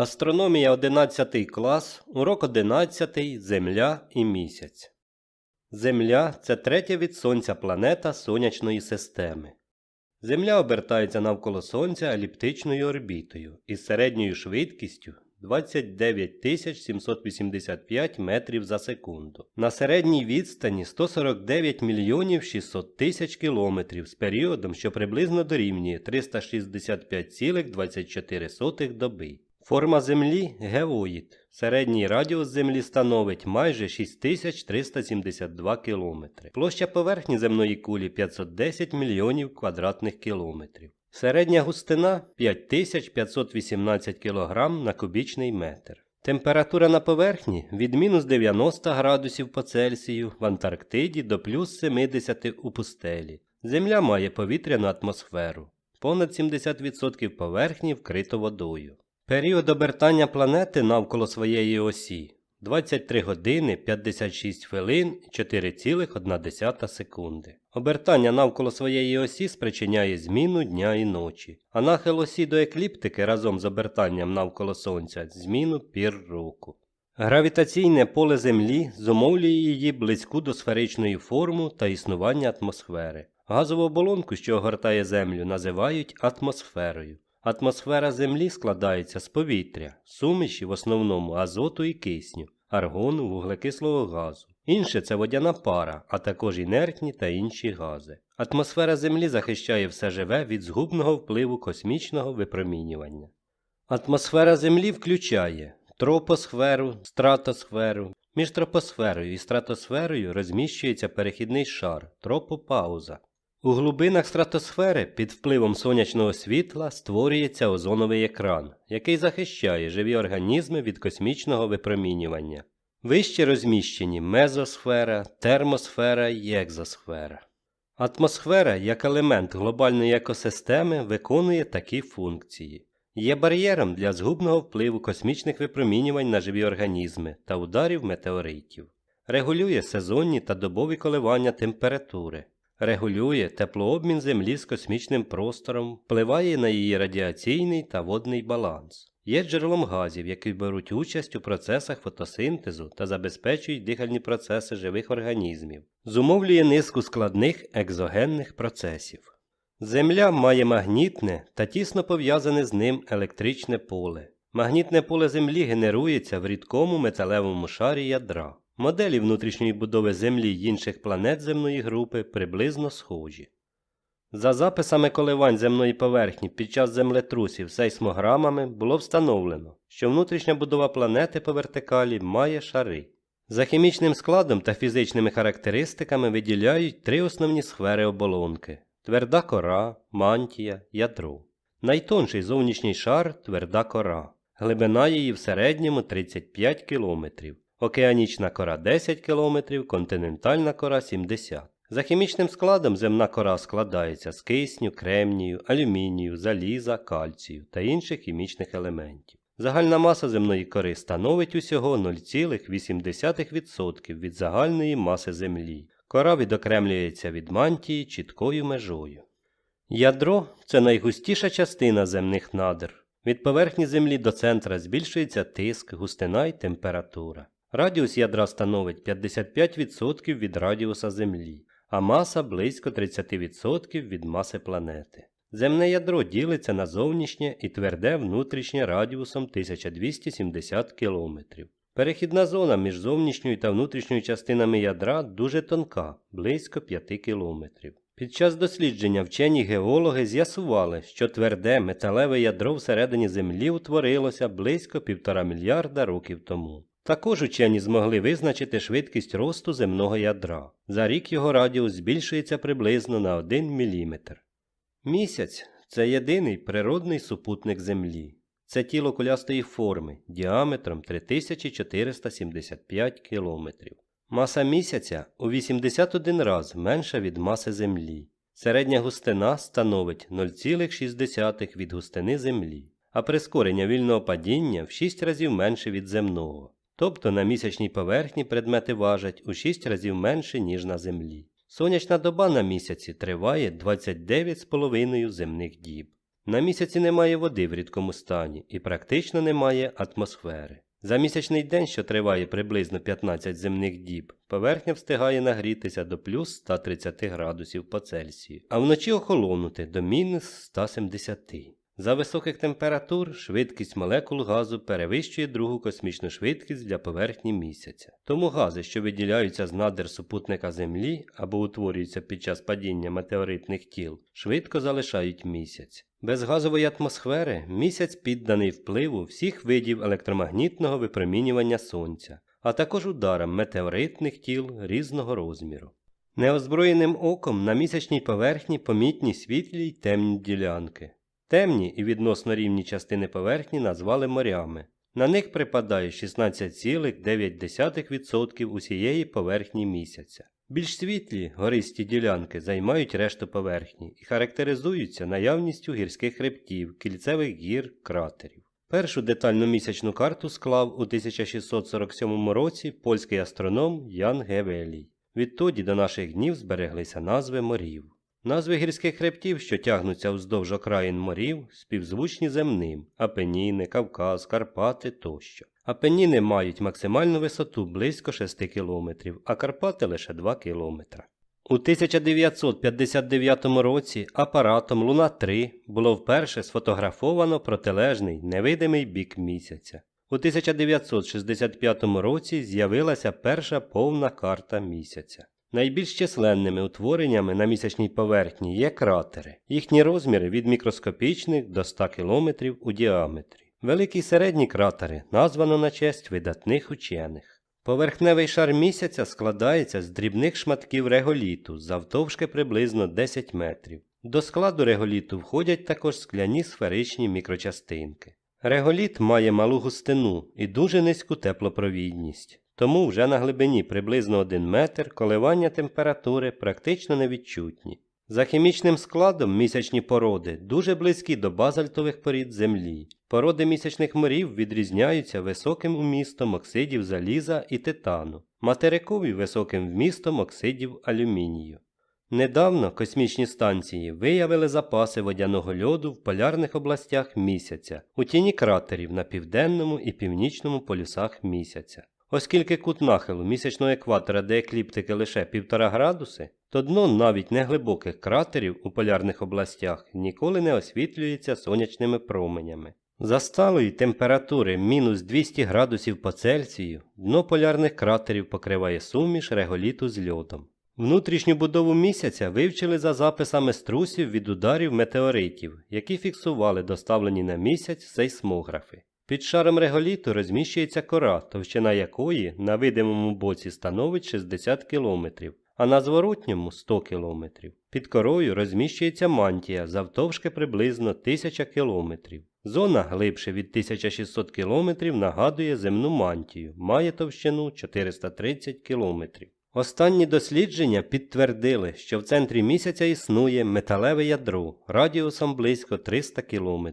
Астрономія 11 клас, урок 11 Земля і місяць. Земля це третя від Сонця планета Сонячної системи. Земля обертається навколо Сонця еліптичною орбітою із середньою швидкістю 29 785 метрів за секунду. На середній відстані 149 мільйонів 600 тисяч кілометрів з періодом, що приблизно дорівнює 365,24 доби. Форма Землі геоїд. Середній радіус Землі становить майже 6372 кілометри. Площа поверхні земної кулі 510 мільйонів квадратних кілометрів. Середня густина 5518 кг на кубічний метр. Температура на поверхні від мінус 90 градусів по Цельсію в Антарктиді до плюс 70 у пустелі. Земля має повітряну атмосферу. Понад 70% поверхні вкрито водою. Період обертання планети навколо своєї осі 23 години 56 хвилин 4,1 секунди. Обертання навколо своєї осі спричиняє зміну дня і ночі, а нахил осі до екліптики разом з обертанням навколо Сонця зміну пір року. Гравітаційне поле Землі зумовлює її близьку до сферичної форми та існування атмосфери. Газову оболонку, що огортає Землю, називають атмосферою. Атмосфера Землі складається з повітря, суміші в основному азоту і кисню, аргону, вуглекислого газу. Інше це водяна пара, а також інертні та інші гази. Атмосфера Землі захищає все живе від згубного впливу космічного випромінювання. Атмосфера Землі включає тропосферу, стратосферу. Між тропосферою і стратосферою розміщується перехідний шар тропопауза. У глибинах стратосфери під впливом сонячного світла створюється озоновий екран, який захищає живі організми від космічного випромінювання. Вище розміщені мезосфера, термосфера і екзосфера. Атмосфера як елемент глобальної екосистеми виконує такі функції. Є бар'єром для згубного впливу космічних випромінювань на живі організми та ударів метеоритів, регулює сезонні та добові коливання температури, регулює теплообмін Землі з космічним простором, впливає на її радіаційний та водний баланс. Є джерелом газів, які беруть участь у процесах фотосинтезу та забезпечують дихальні процеси живих організмів, зумовлює низку складних екзогенних процесів. Земля має магнітне та тісно пов'язане з ним електричне поле. Магнітне поле Землі генерується в рідкому металевому шарі ядра. Моделі внутрішньої будови Землі й інших планет земної групи приблизно схожі. За записами коливань земної поверхні під час землетрусів сейсмограмами було встановлено, що внутрішня будова планети по вертикалі має шари. За хімічним складом та фізичними характеристиками виділяють три основні сфери оболонки тверда кора, мантія, ядро. Найтонший зовнішній шар тверда кора. Глибина її в середньому 35 км, океанічна кора 10 км, континентальна кора 70 За хімічним складом земна кора складається з кисню, кремнію, алюмінію, заліза, кальцію та інших хімічних елементів. Загальна маса земної кори становить усього 0,8% від загальної маси Землі. Кора відокремлюється від мантії чіткою межою. Ядро це найгустіша частина земних надр. Від поверхні Землі до центра збільшується тиск, густина і температура. Радіус ядра становить 55% від радіуса Землі, а маса близько 30% від маси планети. Земне ядро ділиться на зовнішнє і тверде внутрішнє радіусом 1270 км. Перехідна зона між зовнішньою та внутрішньою частинами ядра дуже тонка, близько 5 км. Під час дослідження вчені геологи з'ясували, що тверде металеве ядро всередині Землі утворилося близько 1,5 мільярда років тому. Також учені змогли визначити швидкість росту земного ядра. За рік його радіус збільшується приблизно на 1 мм. Місяць це єдиний природний супутник Землі. Це тіло кулястої форми діаметром 3475 км. Маса місяця у 81 раз менша від маси Землі. Середня густина становить 0,6 від густини Землі, а прискорення вільного падіння в 6 разів менше від земного. Тобто на місячній поверхні предмети важать у 6 разів менше, ніж на Землі. Сонячна доба на місяці триває 29,5 земних діб. На місяці немає води в рідкому стані і практично немає атмосфери. За місячний день, що триває приблизно 15 земних діб, поверхня встигає нагрітися до плюс 130 градусів по Цельсію, а вночі охолонути до мінус 170. За високих температур швидкість молекул газу перевищує другу космічну швидкість для поверхні місяця. Тому гази, що виділяються з надр супутника Землі або утворюються під час падіння метеоритних тіл, швидко залишають місяць. Без газової атмосфери місяць підданий впливу всіх видів електромагнітного випромінювання сонця, а також ударам метеоритних тіл різного розміру. Неозброєним оком на місячній поверхні помітні світлі й темні ділянки. Темні і відносно рівні частини поверхні назвали морями. На них припадає 16,9% усієї поверхні місяця. Більш світлі гористі ділянки займають решту поверхні і характеризуються наявністю гірських хребтів, кільцевих гір, кратерів. Першу детальну місячну карту склав у 1647 році польський астроном Ян Гевелій. Відтоді до наших днів збереглися назви морів. Назви гірських хребтів, що тягнуться вздовж окраїн морів, співзвучні земним Апеніни, Кавказ, Карпати тощо. Апеніни мають максимальну висоту близько 6 км, а Карпати лише 2 км. У 1959 році апаратом Луна 3 було вперше сфотографовано протилежний невидимий бік місяця. У 1965 році з'явилася перша повна карта місяця. Найбільш численними утвореннями на місячній поверхні є кратери. Їхні розміри від мікроскопічних до 100 км у діаметрі. Великі й середні кратери названо на честь видатних учених. Поверхневий шар місяця складається з дрібних шматків реголіту завтовшки приблизно 10 метрів. До складу реголіту входять також скляні сферичні мікрочастинки. Реголіт має малу густину і дуже низьку теплопровідність, тому вже на глибині приблизно 1 метр коливання температури практично невідчутні. За хімічним складом місячні породи дуже близькі до базальтових порід Землі. Породи місячних морів відрізняються високим вмістом оксидів заліза і титану, материкові високим вмістом оксидів алюмінію. Недавно космічні станції виявили запаси водяного льоду в полярних областях місяця, у тіні кратерів на південному і північному полюсах місяця. Оскільки кут нахилу місячного екватора до екліптики лише 1,5 градуси, то дно навіть неглибоких кратерів у полярних областях ніколи не освітлюється сонячними променями. За сталої температури мінус 200 градусів по Цельсію дно полярних кратерів покриває суміш реголіту з льодом. Внутрішню будову місяця вивчили за записами струсів від ударів метеоритів, які фіксували доставлені на місяць сейсмографи. Під шаром реголіту розміщується кора, товщина якої на видимому боці становить 60 км, а на зворотньому 100 км. Під корою розміщується мантія завтовшки приблизно 1000 км. Зона глибше від 1600 км нагадує земну мантію, має товщину 430 км. Останні дослідження підтвердили, що в центрі місяця існує металеве ядро радіусом близько 300 км,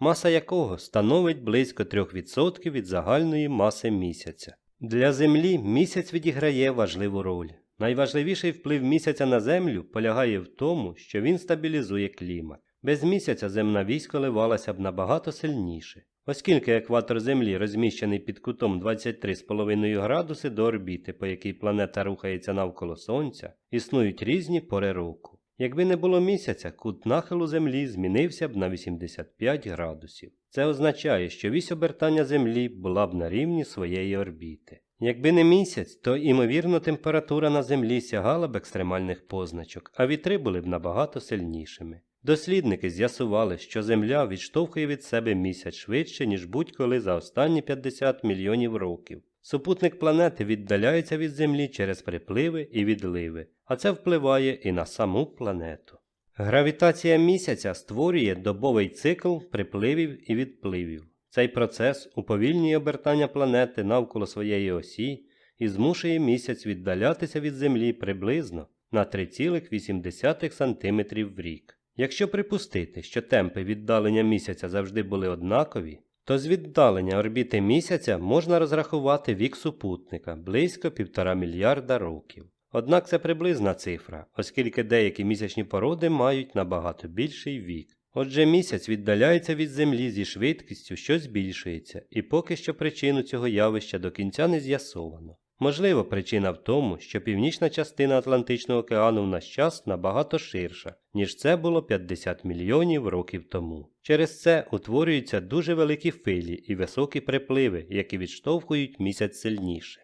маса якого становить близько 3% від загальної маси місяця. Для Землі місяць відіграє важливу роль. Найважливіший вплив місяця на Землю полягає в тому, що він стабілізує клімат. Без місяця земна вісь коливалася б набагато сильніше. Оскільки екватор Землі розміщений під кутом 23,5 градуси до орбіти, по якій планета рухається навколо Сонця, існують різні пори року. Якби не було місяця, кут нахилу Землі змінився б на 85 градусів. Це означає, що вісь обертання Землі була б на рівні своєї орбіти. Якби не місяць, то імовірно температура на Землі сягала б екстремальних позначок, а вітри були б набагато сильнішими. Дослідники з'ясували, що Земля відштовхує від себе місяць швидше, ніж будь-коли за останні 50 мільйонів років. Супутник планети віддаляється від Землі через припливи і відливи, а це впливає і на саму планету. Гравітація місяця створює добовий цикл припливів і відпливів. Цей процес уповільнює обертання планети навколо своєї осі і змушує місяць віддалятися від Землі приблизно на 3,8 см в рік. Якщо припустити, що темпи віддалення місяця завжди були однакові, то з віддалення орбіти місяця можна розрахувати вік супутника близько 1,5 мільярда років. Однак це приблизна цифра, оскільки деякі місячні породи мають набагато більший вік. Отже, місяць віддаляється від Землі зі швидкістю, що збільшується, і поки що причину цього явища до кінця не з'ясовано. Можливо, причина в тому, що північна частина Атлантичного океану в наш час набагато ширша, ніж це було 50 мільйонів років тому. Через це утворюються дуже великі филі і високі припливи, які відштовхують місяць сильніше.